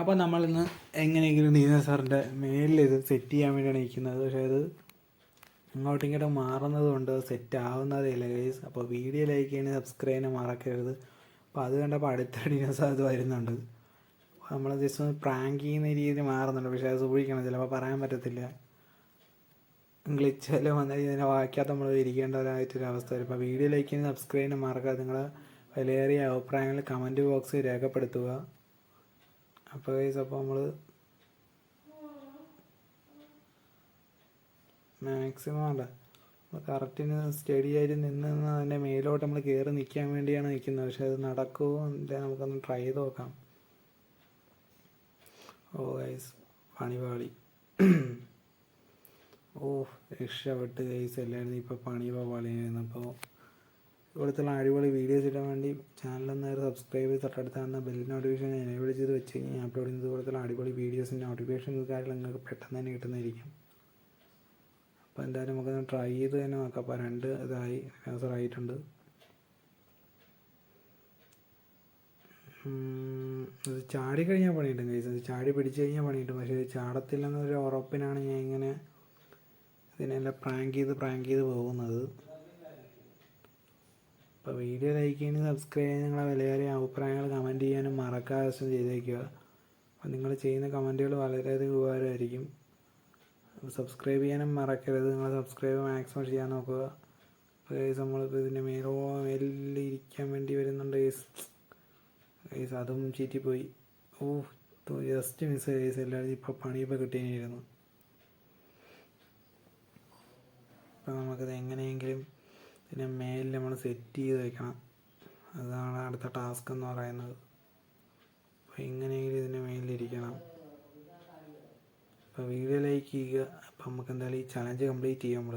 അപ്പോൾ നമ്മളിന്ന് എങ്ങനെയെങ്കിലും നീന സാറിന്റെ മേലിൽ ഇത് സെറ്റ് ചെയ്യാൻ വേണ്ടിയാണ് ഇരിക്കുന്നത്. പക്ഷേ അത് അങ്ങോട്ടും ഇങ്ങോട്ടും മാറുന്നത് കൊണ്ട് സെറ്റ് ആവുന്നതേ ഇല്ല ഗൈസ് അപ്പോൾ വീഡിയോ ലൈക്ക് ചെയ്യണേ സബ്സ്ക്രൈബ് ചെയ്യാൻ മറക്കരുത്. അപ്പോൾ അത് കണ്ടപ്പോൾ അടുത്ത സാർ അത് വരുന്നുണ്ട്. നമ്മൾ ജസ്റ്റ് ഒന്ന് പ്രാങ്ക് ചെയ്യുന്ന രീതി മാറുന്നുണ്ട്. പക്ഷേ അത് സൂക്ഷിക്കണം ചിലപ്പോൾ പറയാൻ പറ്റത്തില്ല. ഗ്ലിച്ച് വല്ലതും വന്നാൽ ഇതിനെ വായിക്കാത്ത നമ്മൾ ഇരിക്കേണ്ടതായിട്ടൊരു അവസ്ഥ വരും. അപ്പോൾ വീഡിയോ ലൈക്ക് ചെയ്യുന്ന സബ്സ്ക്രൈബ് ചെയ്യാൻ മറക്കാതെ നിങ്ങളെ വിലയേറിയ അഭിപ്രായങ്ങൾ കമന്റ് ബോക്സിൽ രേഖപ്പെടുത്തുക. അപ്പോൾ ഗൈസ് അപ്പോൾ നമ്മൾ മാക്സിമം അല്ല കറക്റ്റിന് സ്റ്റഡി ആയിട്ട് നിന്ന് നിന്ന് അതിന്റെ മേലോട്ട് നമ്മൾ കയറി നിൽക്കാൻ വേണ്ടിയാണ് നിൽക്കുന്നത് പക്ഷെ അത് നടക്കുമോ എന്താ നമുക്കൊന്ന് ട്രൈ ചെയ്ത് നോക്കാം. ഓ ഗൈസ് പണി പാളി. ഓ രക്ഷപ്പെട്ട് ഗൈസ് എല്ലാവരും ഇപ്പോൾ പണി പാളിയായിരുന്നു. അപ്പോൾ ഇവിടുത്തെ അടിപൊളി വീഡിയോസ് ഇടാൻ വേണ്ടി ചാനലൊന്ന് സബ്സ്ക്രൈബ് ചെയ്ത് തൊട്ടടുത്താകുന്ന ബെൽ നോട്ടിഫിക്കേഷൻ എനേബിൾ ചെയ്ത് വെച്ച് കഴിഞ്ഞാൽ അപ്ലോഡ് ചെയ്യുന്നത് ഇതുപോലത്തുള്ള അടിപൊളി വീഡിയോസിന്റെ നോട്ടിഫിക്കേഷൻ കാര്യങ്ങൾ നിങ്ങൾക്ക് പെട്ടെന്ന് തന്നെ കിട്ടുന്നതായിരിക്കും. അപ്പോൾ എന്തായാലും നമുക്കൊന്ന് ട്രൈ ചെയ്ത് തന്നെ നോക്കാം. അപ്പോൾ രണ്ട് ഇതായി. ആൻസർ ആയിട്ടുണ്ട് ഇത് ചാടി കഴിഞ്ഞാൽ പണിയിട്ടും കൈസ് ചാടി പിടിച്ചു കഴിഞ്ഞാൽ പണിയിട്ടും പക്ഷേ ചാടത്തില്ലെന്നൊരു ഉറപ്പിനാണ് ഞാൻ ഇങ്ങനെ ഇതിനെല്ലാം പ്രാങ്ക് ചെയ്ത് പ്രാങ്ക് ചെയ്ത് പോകുന്നത്. അപ്പോൾ വീഡിയോ ലൈക്ക് ചെയ്യാനും സബ്സ്ക്രൈബ് ചെയ്യാനും നിങ്ങളെ വിലയേറിയ അഭിപ്രായങ്ങൾ കമന്റ് ചെയ്യാനും മറക്കാതെ ചെയ്തേക്കുക അപ്പോൾ നിങ്ങൾ ചെയ്യുന്ന കമന്റുകൾ വളരെയധികം ഉപകാരമായിരിക്കും. സബ്സ്ക്രൈബ് ചെയ്യാനും മറക്കരുത്. നിങ്ങൾ സബ്സ്ക്രൈബ് മാക്സിമം ചെയ്യാൻ നോക്കുക. അപ്പോൾ നമ്മളിപ്പോൾ ഇതിന്റെ മേലോ മേലിൽ ഇരിക്കാൻ വേണ്ടി വരുന്നുണ്ട് ഗൈസ് ഗൈസ് അതും ചീറ്റിപ്പോയി. ഓ ജസ്റ്റ് മിസ് ഗൈസ് എല്ലാവരും ഇപ്പോൾ പണിയിപ്പോൾ കിട്ടിയിരുന്നു അപ്പോൾ നമുക്കത് എങ്ങനെയെങ്കിലും ഇതിന്റെ മേലിൽ നമ്മൾ സെറ്റ് ചെയ്ത് വെക്കണം. അതാണ് അടുത്ത ടാസ്ക് എന്ന് പറയുന്നത്. അപ്പോൾ എങ്ങനെയെങ്കിലും ഇതിന്റെ മേലിലിരിക്കണം അപ്പോൾ വീഡിയോ ലൈക്ക് ചെയ്യുക. അപ്പോൾ നമുക്ക് എന്തായാലും ഈ ചലഞ്ച് കംപ്ലീറ്റ് ചെയ്യാം നമ്മൾ